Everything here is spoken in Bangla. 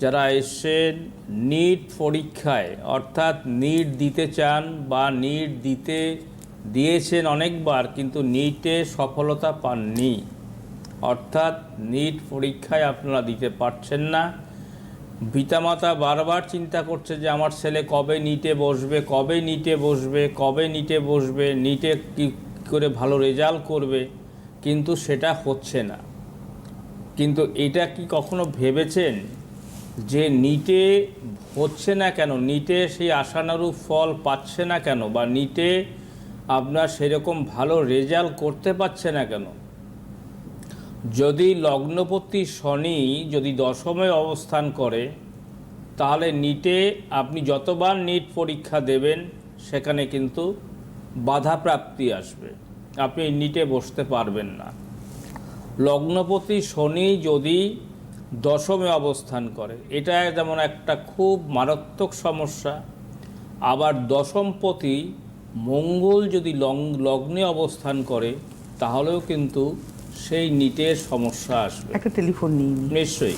যারা এসছেন নিট পরীক্ষায়, অর্থাৎ নিট দিতে চান বা নিট দিতে দিয়েছেন অনেকবার, কিন্তু নিটে সফলতা পাননি। অর্থাৎ নিট পরীক্ষায় আপনারা দিতে পারছেন না। পিতামাতা বারবার চিন্তা করছে যে, আমার ছেলে কবে নিটে বসবে, কবে নিটে বসবে, কবে নিটে বসবে নিটে কী করে ভালো রেজাল্ট করবে? কিন্তু সেটা হচ্ছে না। কিন্তু এটা কি কখনো ভেবেছেন? যে নিটে হচ্ছে না কেন, নিটে সেই আশানুরূপ ফল পাচ্ছে না কেন বা নিটে আপনার সেরকম ভালো রেজাল্ট করতে পারছে না কেন? যদি লগ্নপতি শনি যদি দশমে অবস্থান করে, তাহলে নিটে আপনি যতবার নিট পরীক্ষা দেবেন, সেখানে কিন্তু বাধাপ্রাপ্তি আসবে। আপনি নিটে বসতে পারবেন না। লগ্নপতি শনি যদি দশমে অবস্থান করে। এটা যেমন একটা খুব মারাত্মক সমস্যা আবার দশমপতি মঙ্গল যদি লং- লগ্নে অবস্থান করে তাহলেও কিন্তু সেই নিটের সমস্যা আসবে। একটা টেলিফোন নিয়ে নিশ্চয়ই।